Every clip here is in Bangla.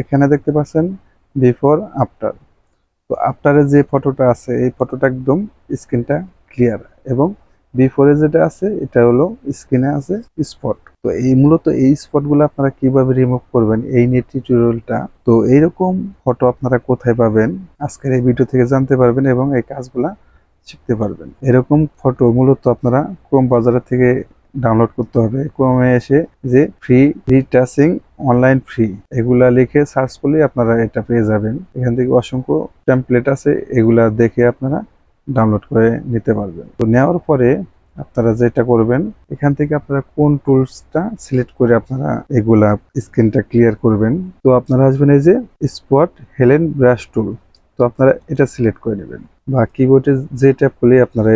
এখানে দেখতে পাচ্ছেন বিফোর আফটার তো আফটারে যে ফটোটা আছে, এই ফটোটা একদম স্ক্রিনটা ক্লিয়ার এবং বিফোরে যেটা আছে, এটা হলো স্ক্রিনে আছে স্পট তো এই মূলত এই স্পটগুলো আপনারা কীভাবে রিমুভ করবেন, এই নিয়ে টিউটোরিয়ালটা তো এইরকম ফটো আপনারা কোথায় পাবেন, আজকের এই ভিডিও থেকে জানতে পারবেন এবং এই কাজগুলা শিখতে পারবেন। এরকম ফটো মূলত আপনারা ক্রোম বাজারের থেকে ডাউনলোড করতে হবে। ক্রোমে এসে যে ফ্রি রিটাচিং অনলাইন ফ্রি এগুলা লিখে সার্চ করলে আপনারা এটা পেয়ে যাবেন। এখান থেকে অসংখ্য টেমপ্লেট আছে, এগুলা দেখে আপনারা ডাউনলোড করে নিতে পারবেন। তো নেওয়ার পরে আপনারা যেটা করবেন, এখান থেকে আপনারা কোন টুলসটা সিলেক্ট করে আপনারা এগুলা স্ক্রিনটা ক্লিয়ার করবেন। তো আপনারা আসবেন এই যে স্পট হেলেন ব্রাশ টুল তো আপনারা এটা সিলেক্ট করে নেবেন। বা কিবোর্ডে যে ট্যাপ করলে আপনারা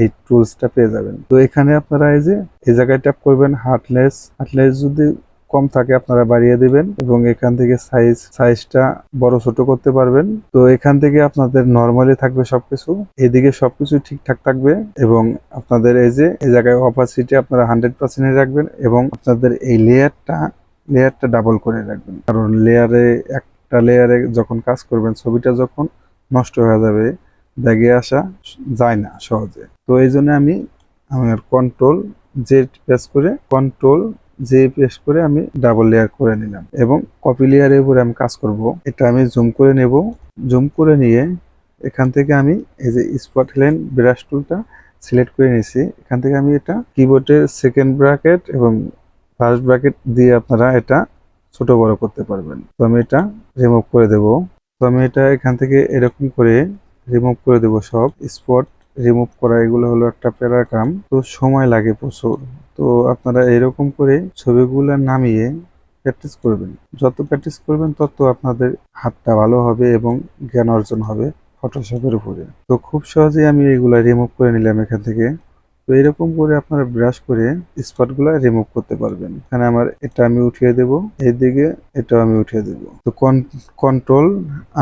এই টুলসটা পেয়ে যাবেন। তো এখানে আপনারা এই যে, এই জায়গায় ট্যাপ করবেন হার্টলেস হার্টলেস যদি কম থাকে আপনারা বাড়িয়ে দিবেন এবং এখান থেকে সাইজ সাইজটা বড় ছোট করতে পারবেন। তো এখান থেকে আপনাদের নর্মালি থাকবে সবকিছু। এদিকে সবকিছু ঠিকঠাক থাকবে এবং আপনাদের এই যে, এই জায়গায় অপাসিটি আপনারা হান্ড্রেড পার্সেন্টে রাখবেন এবং আপনাদের এই লেয়ারটা লেয়ারটা ডাবল করে রাখবেন। কারণ লেয়ারে একটা লেয়ারে যখন কাজ করবেন, ছবিটা যখন নষ্ট হয়ে যাবে, ব্যাগে আসা যায় না সহজে। তো এই জন্য আমি আমার কন্ট্রোল জেড প্রেস করে কন্ট্রোল জে প্রেস করে আমি ডাবল লেয়ার করে নিলাম এবং কপি লেয়ারের উপরে আমি কাজ করব। এটা আমি জুম করে নেব। জুম করে নিয়ে এখান থেকে আমি এই যে স্পট লাইন ব্রাশ টুলটা সিলেক্ট করে নিয়েছি। এখান থেকে আমি এটা কিবোর্ডের সেকেন্ড ব্র্যাকেট এবং ফার্স্ট ব্র্যাকেট দিয়ে আপনারা এটা ছোট বড় করতে পারবেন। তো আমি এটা রিমুভ করে দেব। তো আমি এটা এখান থেকে এরকম করে রিমুভ করে দেব সব। স্পট রিমুভ করা এগুলো হলো একটা প্যারা কাম তো সময় লাগে প্রচুর। তো আপনারা এরকম করে ছবিগুলো নামিয়ে প্র্যাকটিস করবেন। যত প্র্যাকটিস করবেন, তত আপনাদের হাতটা ভালো হবে এবং জ্ঞান অর্জন হবে ফটোশপের উপরে। তো খুব সহজেই আমি এগুলা রিমুভ করে নিলাম এখান থেকে। তো এরকম করে আপনারা ব্রাশ করে স্পটগুলো রিমুভ করতে পারবেন। এখানে আমার এটা আমি উঠিয়ে দেব এইদিকে এটাও আমি উঠিয়ে দেব। তো কন্ট্রোল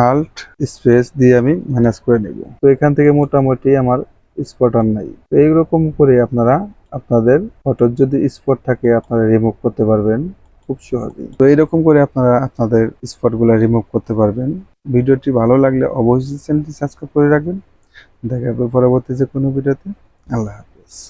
আল্ট স্পেস দিয়ে আমি ম্যানেজ করে নেব। তো এখান থেকে মোটামুটি আমার স্পট আর নাই। তো এইরকম করে আপনারা আপনাদের ফটোর যদি স্পট থাকে, আপনারা রিমুভ করতে পারবেন খুব সহজেই। তো এইরকম করে আপনারা আপনাদের স্পটগুলো রিমুভ করতে পারবেন। ভিডিওটি ভালো লাগলে অবশ্যই চ্যানেলটি সাবস্ক্রাইব করে রাখবেন। দেখা হবে পরবর্তী যে কোনো ভিডিওতে। আল্লাহ হাফেজ।